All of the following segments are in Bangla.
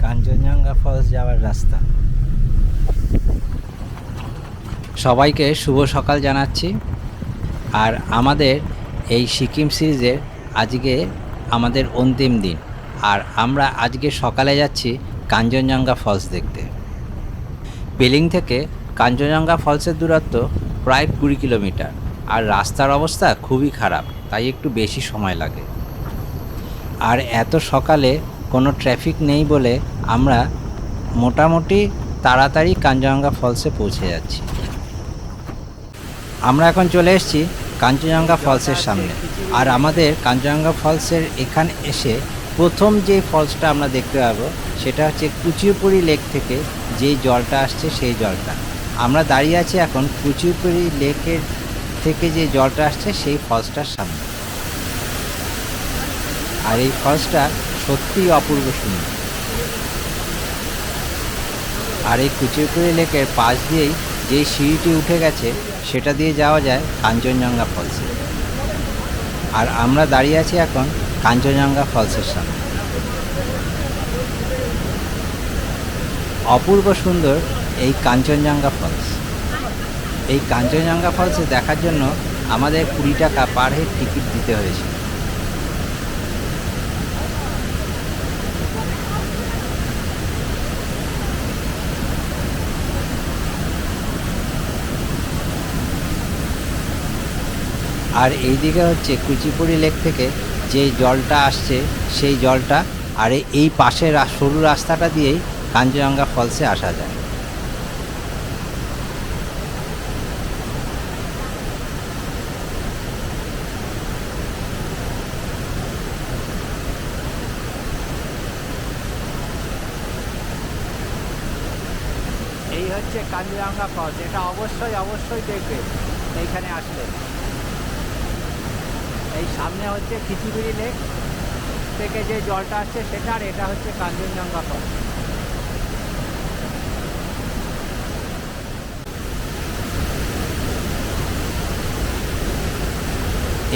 কাঞ্চনজঙ্ঘা ফলস যাওয়ার রাস্তা। সবাইকে শুভ সকাল জানাচ্ছি। আর আমাদের এই সিকিম সিরিজের আজকে আমাদের অন্তিম দিন। আর আমরা আজকে সকালে যাচ্ছি কাঞ্চনজঙ্ঘা ফলস দেখতে। পেলিং থেকে কাঞ্চনজঙ্ঘা ফলসের দূরত্ব প্রায় কুড়ি কিলোমিটার। আর রাস্তার অবস্থা খুবই খারাপ, তাই একটু বেশি সময় লাগে। আর এত সকালে কোনো ট্রাফিক নেই বলে আমরা মোটামুটি তাড়াতাড়ি কাঞ্চনজঙ্ঘা ফলসে পৌঁছে যাচ্ছি। আমরা এখন চলে এসেছি কাঞ্চনজঙ্ঘা ফলসের সামনে। আর আমাদের কাঞ্চনজঙ্ঘা ফলসের এখানে এসে প্রথম যে ফলসটা আমরা দেখতে পাবো, সেটা হচ্ছে কুচিপুরি লেক থেকে যেই জলটা আসছে সেই জলটা। আমরা দাঁড়িয়ে আছি এখন কুচিপুরি লেকের থেকে যে জলটা আসছে, সেই ফলসটার সামনে। আর এই ফলসটা সত্যিই অপূর্ব সুন্দর। আর এই কুচিপুরি লেকের পাশ দিয়েই যেই সিঁড়িটি উঠে গেছে, সেটা দিয়ে যাওয়া যায় কাঞ্চনজঙ্ঘা ফলসে। আর আমরা দাঁড়িয়ে আছি এখন কাঞ্চনজঙ্ঘা ফলসের সামনে। অপূর্ব সুন্দর এই কাঞ্চনজঙ্ঘা ফলস। এই কাঞ্চনজঙ্ঘা ফলসে দেখার জন্য আমাদের কুড়ি টাকা পার হেড টিকিট দিতে হয়েছে। আর এইদিকে হচ্ছে কুচিপুড়ি লেক থেকে যে জলটা আসছে, সেই জলটা, আর এই- এই পাশের সরু রাস্তাটা দিয়েই কাঞ্চনজঙ্ঘা ফলসে আসা যায় এই হচ্ছে কাঞ্চনজঙ্ঘা ফলস এটা অবশ্যই অবশ্যই দেখবে। এইখানে আসলে। এই সামনে হচ্ছে খিচিবিড়ি লেক থেকে যে জলটা আসছে সেটা, আর এটা হচ্ছে কাঞ্চনজঙ্ঘা ফল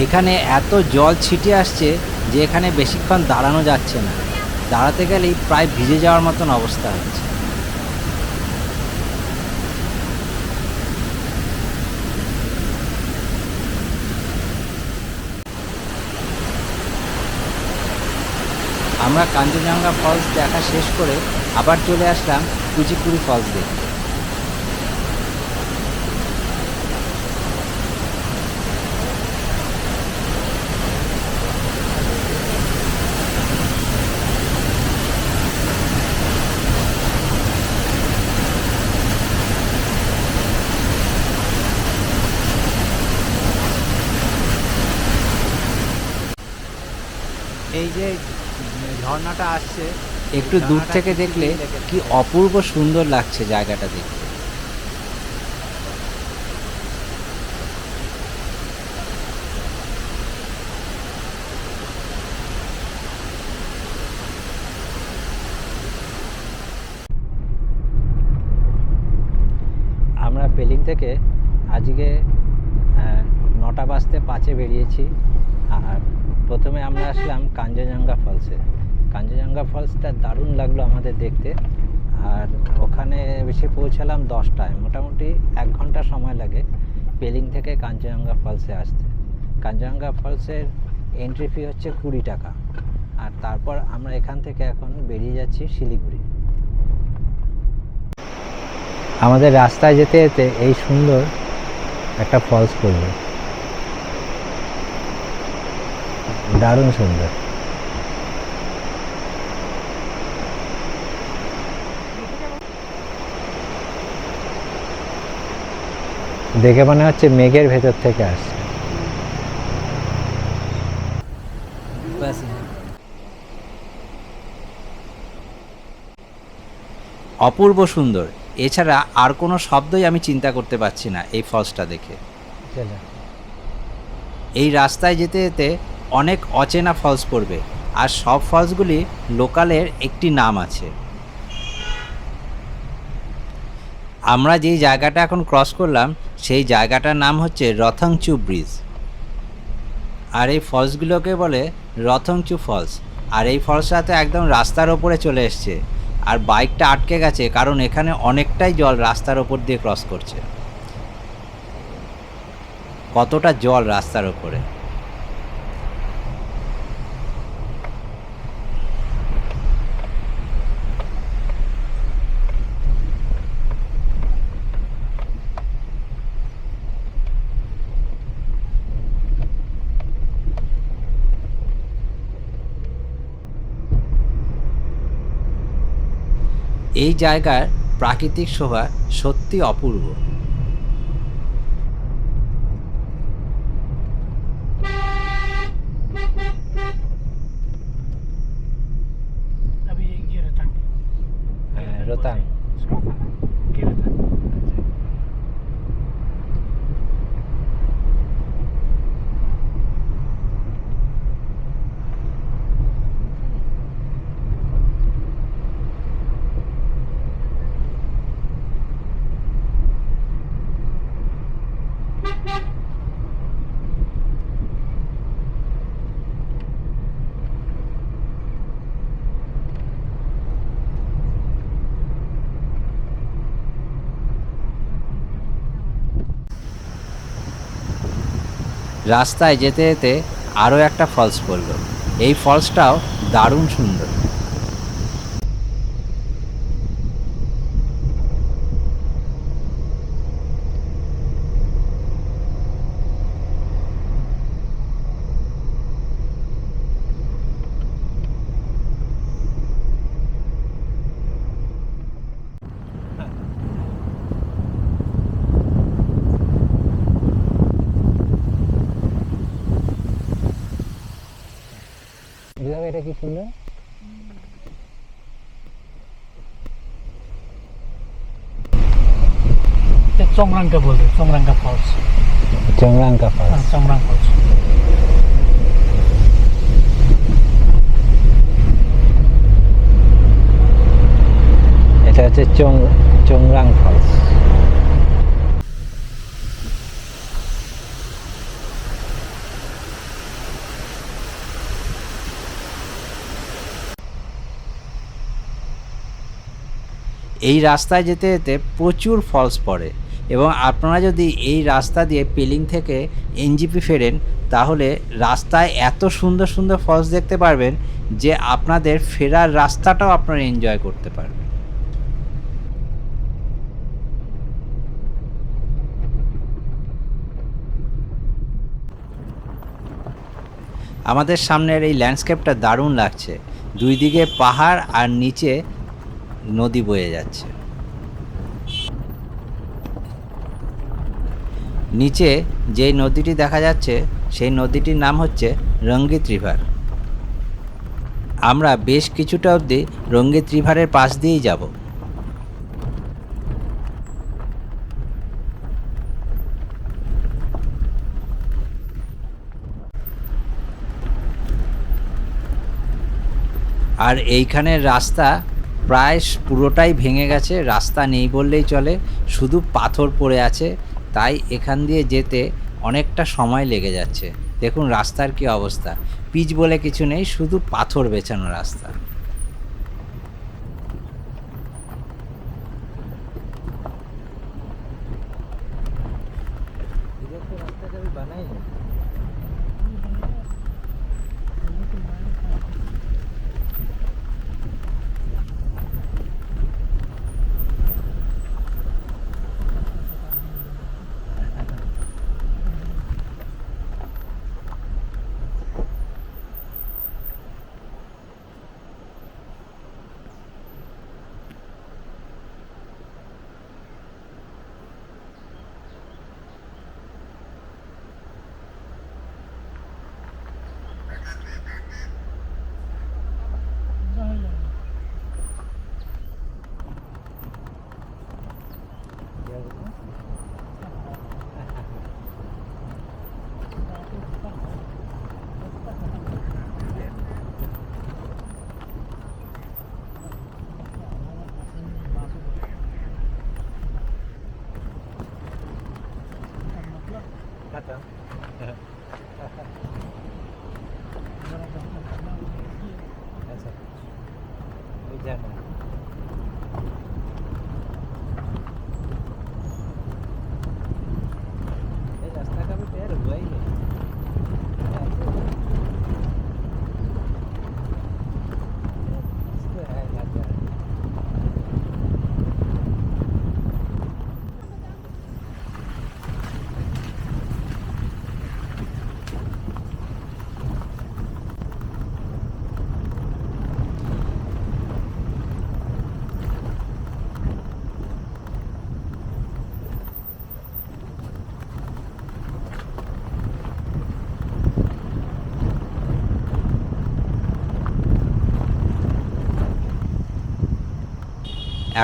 এখানে এত জল ছিটে আসছে যে এখানে বেশিক্ষণ দাঁড়ানো যাচ্ছে না। দাঁড়াতে গেলেই প্রায় ভিজে যাওয়ার মতন অবস্থা হচ্ছে। আমরা কাঞ্চনজঙ্ঘা ফলস দেখা শেষ করে আবার চলে আসলাম কুচিপুরি ফলস দেখতে এই যে ঝর্ণাটা আসছে। একটু দূর থেকে দেখলে কি অপূর্ব সুন্দর লাগছে জায়গাটা দেখতে। আমরা পেলিং থেকে আজকে আহ, নটা বাজতে পাঁচে বেরিয়েছি। আর প্রথমে আমরা আসলাম কাঞ্চনজঙ্ঘা ফলসে কাঞ্চনজঙ্ঘা ফলসটা দারুণ লাগল আমাদের দেখতে। আর ওখানে এসে পৌঁছালাম দশটায়। মোটামুটি এক ঘণ্টা সময় লাগে পেলিং থেকে কাঞ্চনজঙ্ঘা ফলসে আসতে। কাঞ্চনজঙ্ঘা ফলসের এন্ট্রি ফি হচ্ছে কুড়ি টাকা। আর তারপর আমরা এখান থেকে এখন বেরিয়ে যাচ্ছি শিলিগুড়ি। আমাদের রাস্তায় যেতে যেতে এই সুন্দর একটা ফলস পড়ল। দারুণ সুন্দর। দেখে মনে হচ্ছে মেঘের ভেতর থেকে আসছে। অপূর্ব সুন্দর। এছাড়া আর কোনো শব্দই আমি চিন্তা করতে পারছি না এই ফলসটা দেখে। এই রাস্তায় যেতে যেতে অনেক অচেনা ফলস পড়বে আর সব ফলসগুলি লোকালের একটি নাম আছে। আমরা যেই জায়গাটা এখন ক্রস করলাম, সেই জায়গাটার নাম হচ্ছে রথংচু ব্রিজ আর এই ফলসগুলোকে বলে রথংচু ফলস আর এই ফলসটা তো একদম রাস্তার ওপরে চলে এসছে। আর বাইকটা আটকে গেছে, কারণ এখানে অনেকটাই জল রাস্তার ওপর দিয়ে ক্রস করছে। কতটা জল রাস্তার ওপরে? এই জায়গার প্রাকৃতিক শোভা সত্যি অপূর্ব। রাস্তায় যেতে যেতে আরও একটা ফলস পড়ল। এই ফলসটাও দারুণ সুন্দর। ra cái phun nước চংরাঙ্কা বলে চংরাঙ্কা ফলস চংরাঙ্কা ফলস চংরাঙ্কা ফলস এটা হচ্ছে চং চংরাং ফলস এই রাস্তায় যেতে যেতে প্রচুর ফলস পড়ে এবং আপনারা যদি এই রাস্তা দিয়ে পেলিং থেকে এনজিপি ফেরেন, তাহলে রাস্তায় এত সুন্দর সুন্দর ফলস দেখতে পারবেন যে আপনাদের ফেরার রাস্তাটাও আপনারা এনজয় করতে পারবেন। আমাদের সামনের এই ল্যান্ডস্কেপটা দারুণ লাগছে। দুই দিকে পাহাড় আর নিচে নদী বয়ে যাচ্ছে। নিচে যেই নদীটি দেখা যাচ্ছে, সেই নদীটির নাম হচ্ছে রঙ্গিত রিভার। আমরা বেশ কিছুটা অবধি রঙ্গিত রিভারের পাশ দিয়েই যাব। আর এইখানের রাস্তা প্রায় পুরোটাই ভেঙে গেছে, রাস্তা নেই বললেই চলে, শুধু পাথর পড়ে আছে, তাই এখান দিয়ে যেতে অনেকটা সময় লেগে যাচ্ছে। দেখুন রাস্তার কি অবস্থা। পিচ বলে কিছু নেই, শুধু পাথর বেছানো রাস্তা।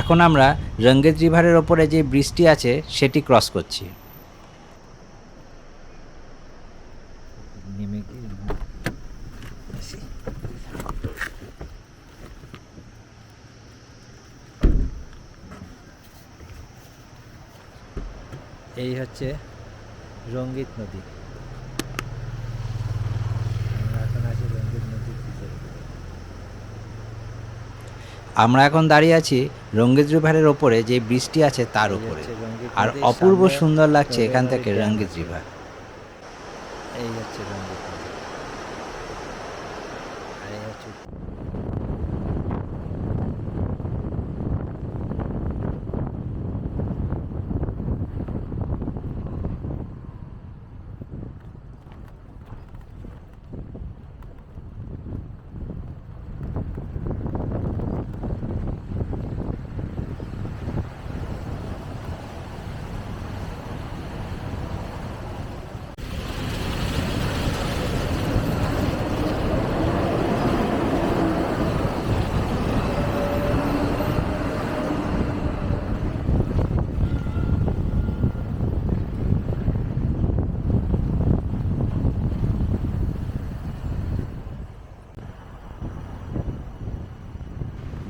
এখন আমরা রঙ্গেত রিভারের ওপরে যে ব্রিজটি আছে সেটি ক্রস করছি। এই হচ্ছে রঙ্গিত নদী আমরা এখন আছি রঙ্গিত নদীর ব্রিজের উপরে। আমরা এখন দাঁড়িয়ে আছি রঙ্গিত রিভারের ওপরে, যে বৃষ্টি আছে তার উপরে। আর অপূর্ব সুন্দর লাগছে এখান থেকে রঙ্গিত রিভার। এই হচ্ছে রঙ্গিত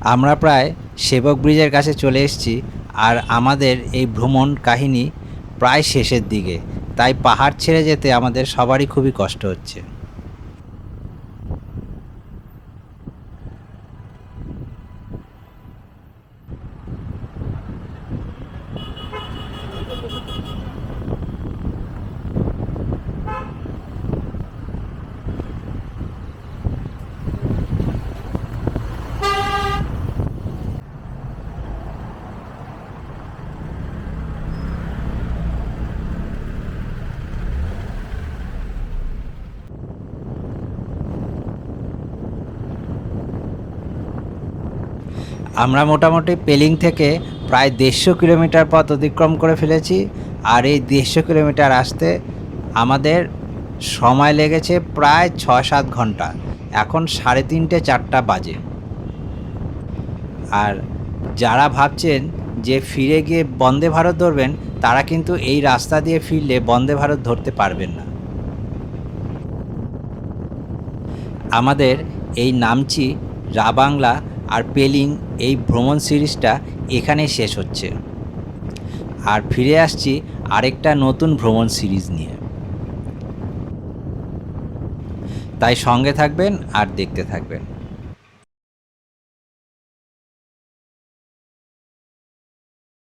আমরা প্রায় সেবক ব্রিজের কাছে চলে এসেছি আর আমাদের এই ভ্রমণ কাহিনী প্রায় শেষের দিকে। তাই পাহাড় ছেড়ে যেতে আমাদের সবারই খুবই কষ্ট হচ্ছে। আমরা মোটামুটি পেলিং থেকে প্রায় দেড়শো কিলোমিটার পথ অতিক্রম করে ফেলেছি, আর এই দেড়শো কিলোমিটার আসতে আমাদের সময় লেগেছে প্রায় ছয় সাত ঘণ্টা। এখন সাড়ে তিনটে চারটা বাজে। আর যারা ভাবছেন যে ফিরে গিয়ে বন্দে ভারত ধরবেন, তারা কিন্তু এই রাস্তা দিয়ে ফিরলে বন্দে ভারত ধরতে পারবেন না। আমাদের এই নামচি রাবাংলা আর পেলিং এই ভ্রমণ সিরিজটা এখানেই শেষ হচ্ছে। আর ফিরে আসছি আরেকটা নতুন ভ্রমণ সিরিজ নিয়ে। তাই সঙ্গে থাকবেন আর দেখতে থাকবেন।